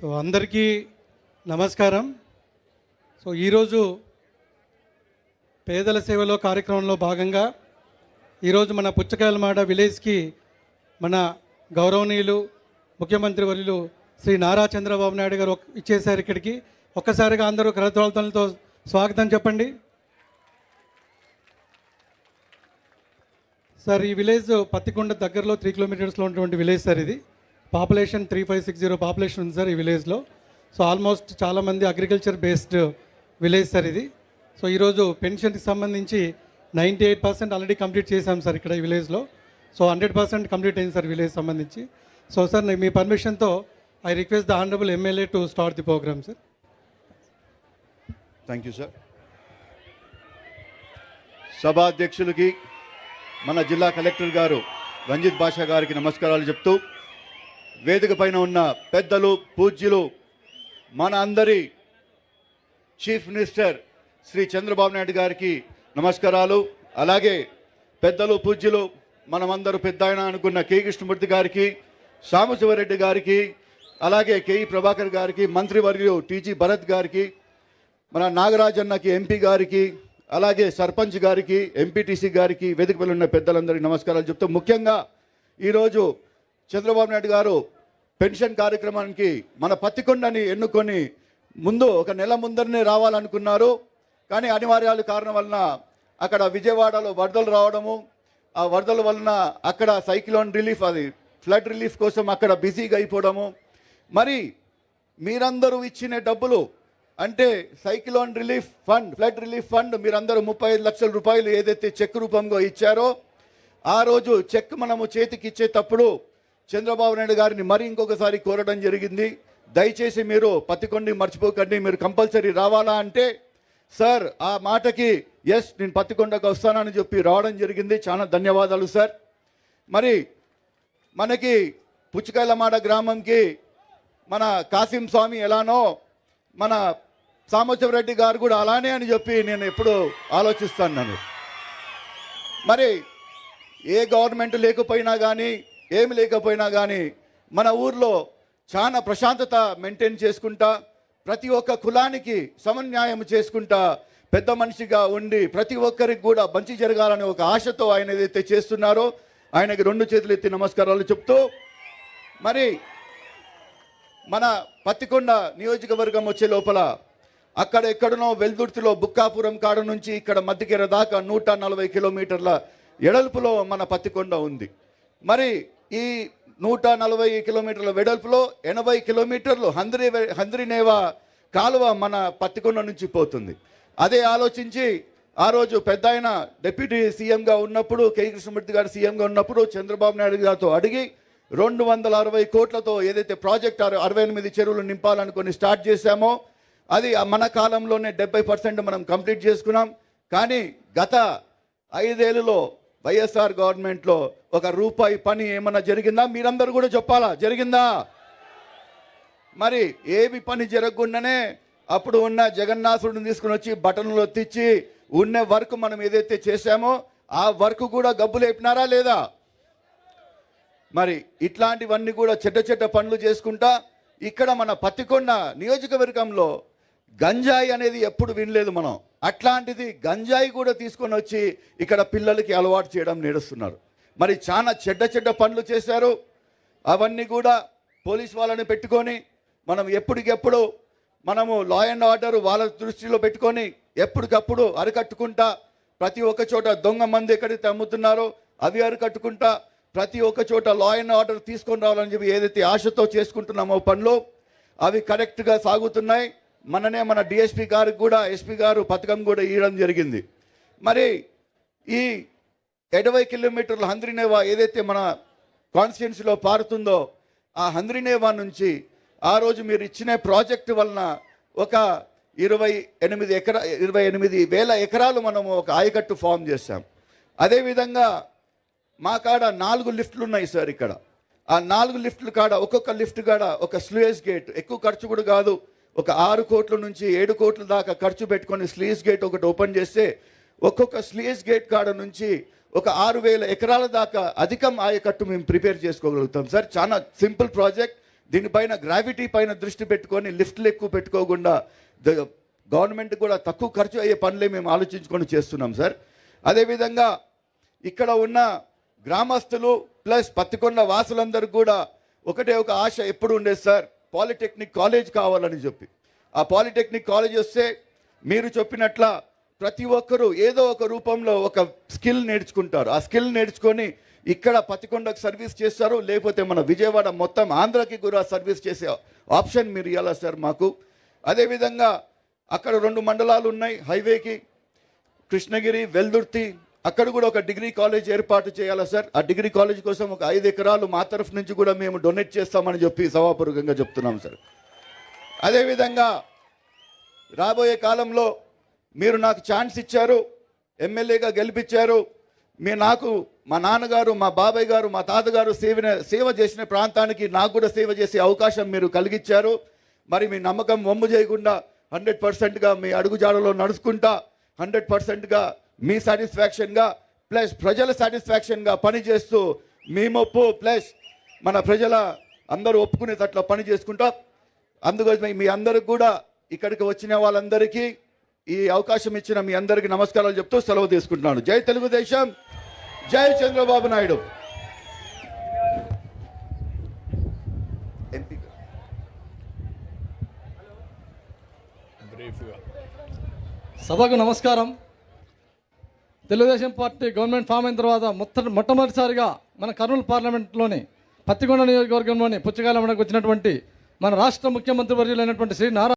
So అందరికీ నమస్కారం. So ఈరోజు పేదల సేవలో కార్యక్రమంలో భాగంగా ఈరోజు మన పుచ్చకాయలమాడ విలేజ్కి మన గౌరవనీయులు ముఖ్యమంత్రి వర్యులు శ్రీ నారా చంద్రబాబు నాయుడు గారు ఒక్- ఇచ్చేశారు ఇక్కడికి. ఒక్కసారిగా అందరూ కరతోళతలతో స్వాగతం చెప్పండి. సార్ ఈ విలేజ్ పత్తికొండ దగ్గరలో త్రీ కిలోమీటర్స్లో ఉన్నటువంటి విలేజ్ సార్ ఇది. Population three five six zero population ఉంది సార్ ఈ విలేజ్లో. సో ఆల్మోస్ట్ చాలామంది అగ్రికల్చర్ బేస్డ్ విలేజ్ సార్ ఇది. సో ఈరోజు పెన్షన్కి సంబంధించి ninety eight percent already complete చేశాం సార్ ఇక్కడ ఈ విలేజ్లో. సో హండ్రెడ్ పర్సెంట్ కంప్లీట్ అయింది సార్ విలేజ్ సంబంధించి. సో సార్ మీ పర్మిషన్తో I request the honourable MLA to start the programme sir. Thank you sir సభాధ్యక్షులకి మన జిల్లా కలెక్టర్ గారు రంజిత్ బాషా గారికి నమస్కారాలు చెప్తూ వేదిక పైన ఉన్న పెద్దలు పూజ్యులు మన అందరి చీఫ్ మినిస్టర్ శ్రీ చంద్రబాబు నాయుడు గారికి నమస్కారాలు. అలాగే పెద్దలు పూజ్యులు మనమందరూ పెద్ద ఆయన అనుకున్న కె కృష్ణమూర్తి గారికి సాంబశివరెడ్డి గారికి అలాగే కేఈ ప్రభాకర్ గారికి మంత్రివర్యులు టీజీ భరత్ గారికి మన నాగరాజన్నకి ఎంపీ గారికి అలాగే సర్పంచ్ గారికి ఎంపీటీసీ గారికి వేదికపై ఉన్న పెద్దలందరికీ నమస్కారాలు చెప్తూ ముఖ్యంగా ఈరోజు చంద్రబాబు నాయుడు గారు పెన్షన్ కార్యక్రమానికి మన పత్తికొండని ఎన్నుకొని ముందు ఒక నెల ముందరనే రావాలనుకున్నారు. కానీ అనివార్యాల కారణం వలన అక్కడ విజయవాడలో వరదలు రావడము ఆ వరదల వలన అక్కడ సైక్లోన్ రిలీఫ్ అది ఫ్లడ్ రిలీఫ్ కోసం అక్కడ బిజీగా అయిపోవడము. మరి మీరందరూ ఇచ్చిన డబ్బులు అంటే cyclone relief fund flood relief fund మీరందరూ ముప్పై ఐదు లక్షల రూపాయలు ఏదైతే చెక్ రూపంలో ఇచ్చారో ఆ రోజు చెక్ మనము చేతికి ఇచ్చేటప్పుడు చంద్రబాబు నాయుడు గారిని మరి ఇంకొకసారి కోరడం జరిగింది. దయచేసి మీరు పత్తికొండి మర్చిపోకండి. మీరు కంపల్సరీ రావాలా అంటే సార్ ఆ మాటకి ఎస్ నేను పత్తికొండకు వస్తానని చెప్పి రావడం జరిగింది. చాలా ధన్యవాదాలు సార్. మరి మనకి పుచ్చకాయలమాడ గ్రామంకి మన కాసిం స్వామి ఎలానో మన సాంబశివరెడ్డి గారు కూడా అలానే అని చెప్పి నేను ఎప్పుడు ఆలోచిస్తాను మరి ఏ గవర్నమెంట్ లేకపోయినా కానీ ఏమి లేకపోయినా కానీ మన ఊర్లో చాలా ప్రశాంతత మెయింటైన్ చేసుకుంటా ప్రతి ఒక్క కులానికి సమన్యాయం చేసుకుంటా పెద్ద మనిషిగా ఉండి ప్రతి ఒక్కరికి కూడా మంచి జరగాలని ఒక ఆశతో ఆయన ఏదైతే చేస్తున్నారో ఆయనకి రెండు చేతులు ఎత్తి నమస్కారాలు చెప్తూ మరి మన పత్తికొండ నియోజకవర్గం వచ్చే లోపల అక్కడ ఎక్కడనో వెల్దుర్తిలో బుక్కాపురం కాడ నుంచి ఇక్కడ మధ్యకెర దాకా నూట నలభై కిలోమీటర్ల ఎడల్పులో మన పత్తికొండ ఉంది. మరి ఈ నూట నలభై కిలోమీటర్ల వెడల్పులో ఎనభై కిలోమీటర్లు హంద్రి హంద్రినేవా కాలువ మన పత్తికొండ నుంచి పోతుంది. అదే ఆలోచించి ఆ రోజు పెద్ద ఆయన డిప్యూటీ సీఎంగా ఉన్నప్పుడు కె. కృష్ణమూర్తి గారు సీఎంగా ఉన్నప్పుడు చంద్రబాబు నాయుడు గారితో అడిగి రెండు వందల అరవై కోట్లతో ఏదైతే ప్రాజెక్ట్ అరవై ఎనిమిది చెరువులు నింపాలనుకొని స్టార్ట్ చేశామో అది మన కాలంలోనే డెబ్బై పర్సెంట్ మనం కంప్లీట్ చేసుకున్నాం. కానీ గత ఐదేళ్ళలో వైఎస్ఆర్ గవర్నమెంట్లో ఒక రూపాయి పని ఏమన్నా జరిగిందా? మీరందరూ కూడా చెప్పాలా? జరిగిందా? మరి ఏమి పని జరగకుండానే అప్పుడు ఉన్న జగన్నాథుడిని తీసుకుని వచ్చి బటన్లు ఒత్తిచ్చి ఉన్న వర్క్ మనం ఏదైతే చేశామో ఆ వర్క్ కూడా గబ్బు లేపినారా లేదా? మరి ఇట్లాంటివన్నీ కూడా చెడ్డ చెడ్డ పనులు చేసుకుంటా ఇక్కడ మన పత్తికొండ నియోజకవర్గంలో గంజాయి అనేది ఎప్పుడు వినలేదు మనం. అట్లాంటిది గంజాయి కూడా తీసుకొని వచ్చి ఇక్కడ పిల్లలకి అలవాటు చేయడం నేడుస్తున్నారు మరి చాలా చెడ్డ చెడ్డ పనులు చేశారు. అవన్నీ కూడా పోలీస్ వాళ్ళని పెట్టుకొని మనం ఎప్పటికెప్పుడు మనము లా అండ్ ఆర్డర్ వాళ్ళ దృష్టిలో పెట్టుకొని ఎప్పటికప్పుడు అరికట్టుకుంటా ప్రతి ఒక్క చోట దొంగ మంది ఎక్కడైతే అమ్ముతున్నారో అవి అరికట్టుకుంటా ప్రతి ఒక్క చోట లా అండ్ ఆర్డర్ తీసుకొని రావాలని చెప్పి ఏదైతే ఆశతో చేసుకుంటున్నామో పనులు అవి కరెక్ట్గా సాగుతున్నాయి. మననే మన డిఎస్పి గారికి కూడా ఎస్పీ గారు పథకం కూడా ఇవ్వడం జరిగింది. మరి ఈ ఎడవై కిలోమీటర్ల హంద్రినేవా ఏదైతే మన కాన్స్టిట్యున్సీలో పారుతుందో ఆ హంద్రినేవా నుంచి ఆ రోజు మీరు ఇచ్చిన ప్రాజెక్టు వలన ఒక ఇరవై ఎనిమిది ఎకరా ఇరవై ఎనిమిది వేల ఎకరాలు మనము ఒక ఆయకట్టు ఫామ్ చేశాం. అదేవిధంగా మా కాడ నాలుగు లిఫ్ట్లు ఉన్నాయి సార్ ఇక్కడ. ఆ నాలుగు లిఫ్ట్లు కాడ ఒక్కొక్క లిఫ్ట్ కాడ ఒక స్లూయేజ్ గేట్. ఎక్కువ ఖర్చు కూడా కాదు. ఒక ఆరు కోట్ల నుంచి ఏడు కోట్ల దాకా ఖర్చు పెట్టుకొని స్లీజ్ గేట్ ఒకటి ఓపెన్ చేస్తే ఒక్కొక్క స్లీజ్ గేట్ కాడ నుంచి ఒక ఆరు వేల ఎకరాల దాకా అధికం ఆయకట్టు మేము ప్రిపేర్ చేసుకోగలుగుతాం. సార్ చాలా సింపుల్ ప్రాజెక్ట్. దీనిపైన గ్రావిటీ పైన దృష్టి పెట్టుకొని లిఫ్ట్లు ఎక్కువ పెట్టుకోకుండా గవర్నమెంట్ కూడా తక్కువ ఖర్చు అయ్యే పనులే మేము ఆలోచించుకొని చేస్తున్నాం సార్. అదేవిధంగా ఇక్కడ ఉన్న గ్రామస్తులు ప్లస్ పత్తికొండ వాసులందరూ కూడా ఒకటే ఒక ఆశ ఎప్పుడు ఉండేది సార్? పాలిటెక్నిక్ కాలేజ్ కావాలని చెప్పి. ఆ పాలిటెక్నిక్ కాలేజ్ వస్తే మీరు చెప్పినట్ల ప్రతి ఒక్కరూ ఏదో ఒక రూపంలో ఒక స్కిల్ నేర్చుకుంటారు. ఆ స్కిల్ నేర్చుకొని ఇక్కడ పతికొండకు సర్వీస్ చేస్తారు. లేకపోతే మన విజయవాడ మొత్తం ఆంధ్రాకి కూడా సర్వీస్ చేసే ఆప్షన్ మీరు ఇవ్వాలా సార్ మాకు? అదేవిధంగా అక్కడ రెండు మండలాలు ఉన్నాయి. హైవేకి కృష్ణగిరి వెల్దుర్తి అక్కడ కూడా ఒక డిగ్రీ కాలేజ్ ఏర్పాటు చేయాలా సార్? ఆ డిగ్రీ కాలేజ్ కోసం ఒక ఐదు ఎకరాలు మా తరఫు నుంచి కూడా మేము డొనేట్ చేస్తామని చెప్పి సభాపూర్వకంగా చెప్తున్నాం సార్. అదేవిధంగా రాబోయే కాలంలో మీరు నాకు ఛాన్స్ ఇచ్చారు ఎమ్మెల్యేగా గెలిపించారు. మీ నాకు మా నాన్నగారు మా బాబాయ్ గారు మా తాతగారు సేవ సేవ చేసిన ప్రాంతానికి నాకు కూడా సేవ చేసే అవకాశం మీరు కలిగించారు మరి మీ నమ్మకం వమ్ము చేయకుండా హండ్రెడ్ పర్సెంట్గా మీ అడుగుజాడలో నడుచుకుంటా హండ్రెడ్ పర్సెంట్గా మీ సాటిస్ఫాక్షన్గా ప్లస్ ప్రజల సాటిస్ఫాక్షన్గా పనిచేస్తూ మీ మొప్పు ప్లస్ మన ప్రజల అందరూ ఒప్పుకునేటట్ల పని చేసుకుంటాం అందుకోసమే మీ అందరికి కూడా ఇక్కడికి వచ్చిన వాళ్ళందరికీ ఈ అవకాశం ఇచ్చిన మీ అందరికీ నమస్కారాలు చెప్తూ సెలవు తీసుకుంటున్నాను. జై తెలుగుదేశం జై చంద్రబాబు నాయుడు. సభకు నమస్కారం. తెలుగుదేశం పార్టీ గవర్నమెంట్ ఫామ్ అయిన తర్వాత మొత్త మొట్టమొదటిసారిగా మన కర్నూలు పార్లమెంట్లోని పత్తికొండ నియోజకవర్గంలోని పుచ్చకాయలమ్మకు వచ్చినటువంటి మన రాష్ట్ర ముఖ్యమంత్రి వర్యులైనటువంటి శ్రీ నారా